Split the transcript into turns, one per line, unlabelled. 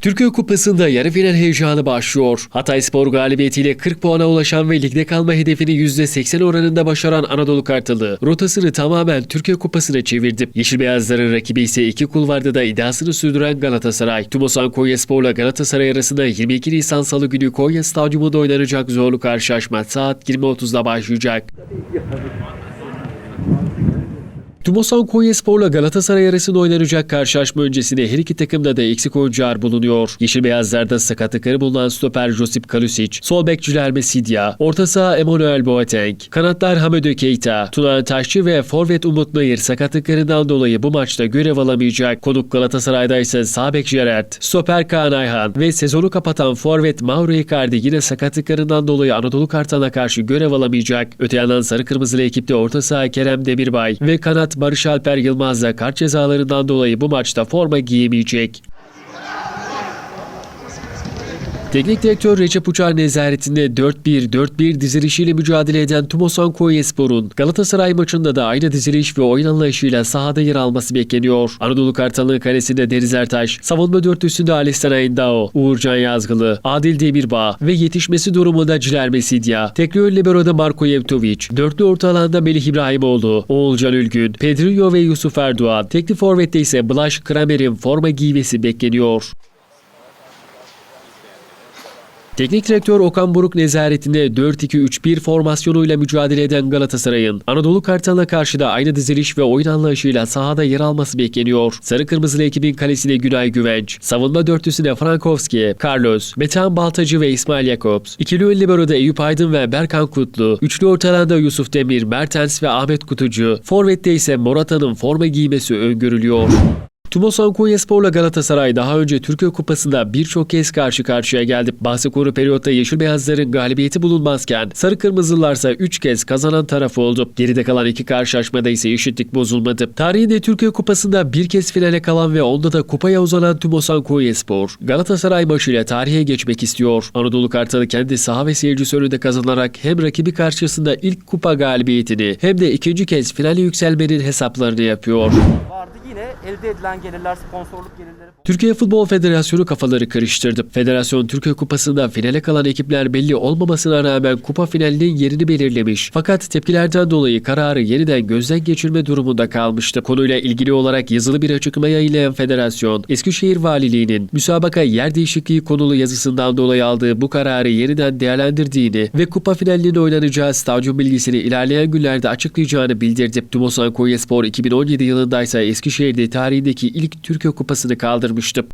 Türkiye Kupası'nda yarı final heyecanı başlıyor. Hatayspor galibiyetiyle 40 puana ulaşan ve ligde kalma hedefini %80 oranında başaran Anadolu Kartalı rotasını tamamen Türkiye Kupası'na çevirdi. Yeşil Beyazların rakibi ise iki kulvarda da iddiasını sürdüren Galatasaray. Tumosan Konyaspor'la Galatasaray arasında 22 Nisan Salı günü Konya Stadyumunda oynanacak zorlu karşılaşma saat 20.30'da başlayacak. Tumosan Konyaspor'la Galatasaray arasında oynanacak karşılaşma öncesinde her iki takımda da eksik oyuncular bulunuyor. Yeşil Beyazlar'da sakatlıkları bulunan stoper Josip Kalusic, sol bek Cilerme Sidya, orta saha Emmanuel Boateng, kanatlar Hamidou Keita, Tunan Taşçı ve forvet Umut Nayır sakatlıklarından dolayı bu maçta görev alamayacak. Konuk Galatasaray'da ise sağ bek Gerrard, stoper Kaan Ayhan ve sezonu kapatan forvet Mauro Icardi yine sakatlıklarından dolayı Anadolu Kartal'a karşı görev alamayacak. Öte yandan sarı kırmızılı ekipte orta saha Kerem Demirbay ve kanat Barış Alper Yılmaz da kart cezalarından dolayı bu maçta forma giyemeyecek. Teknik direktör Recep Uçar nezaretinde 4-1-4-1 dizilişiyle mücadele eden Tumosan Konyaspor'un Galatasaray maçında da aynı diziliş ve oyun anlayışıyla sahada yer alması bekleniyor. Anadolu Kartalı'nın kalesinde Deniz Ertaş, savunma dörtlüsünde Alistan Ayındao, Uğurcan Yazgılı, Adil Demirbağ ve yetişmesi durumunda Ciler Mesidya, tekrar libero'da Marko Yevtovic, dörtlü orta alanda Melih İbrahimoğlu, Oğulcan Ülgün, Pedrinho ve Yusuf Erdoğan, tekli forvette ise Blaş Kramer'in forma giymesi bekleniyor. Teknik direktör Okan Buruk nezaretinde 4-2-3-1 formasyonuyla mücadele eden Galatasaray'ın Anadolu Kartal'a karşı da aynı diziliş ve oyun anlayışıyla sahada yer alması bekleniyor. Sarı Kırmızılı ekibin kalesine Günay Güvenç, savunma dörtlüsüne Frankowski, Carlos, Metehan Baltacı ve İsmail Jakobs, ikili ön libero'da Eyüp Aydın ve Berkan Kutlu, üçlü ortalanda Yusuf Demir, Mertens ve Ahmet Kutucu, forvette ise Morata'nın forma giymesi öngörülüyor. Tumosan Konyaspor'la Galatasaray daha önce Türkiye Kupası'nda birçok kez karşı karşıya geldi. Bahsi konu periyotta Yeşil Beyazların galibiyeti bulunmazken Sarı Kırmızılarsa 3 kez kazanan taraf oldu. Geride kalan iki karşılaşmada ise eşitlik bozulmadı. Tarihinde Türkiye Kupası'nda bir kez finale kalan ve onda da kupaya uzanan Tumosan Konyaspor, Galatasaray maçıyla tarihe geçmek istiyor. Anadolu Kartalı kendi saha ve seyircisi önünde kazanarak hem rakibi karşısında ilk kupa galibiyetini hem de ikinci kez finale yükselmenin hesaplarını yapıyor.
vardı. Elde edilen gelirler, sponsorluk gelirleri
Türkiye Futbol Federasyonu kafaları karıştırdı. Federasyon Türkiye Kupası'nda finale kalan ekipler belli olmamasına rağmen kupa finalinin yerini belirlemiş. Fakat tepkilerden dolayı kararı yeniden gözden geçirme durumunda kalmıştı. Konuyla ilgili olarak yazılı bir açıklama yayınlayan federasyon, Eskişehir Valiliği'nin müsabaka yer değişikliği konulu yazısından dolayı aldığı bu kararı yeniden değerlendirdiğini ve kupa finalinin oynanacağı stadyum bilgisini ilerleyen günlerde açıklayacağını bildirdi. Tumosan Konyaspor 2017 yılında ise Eskişehir'de tarihindeki ilk Türkiye Kupası'nı kaldırmıştı.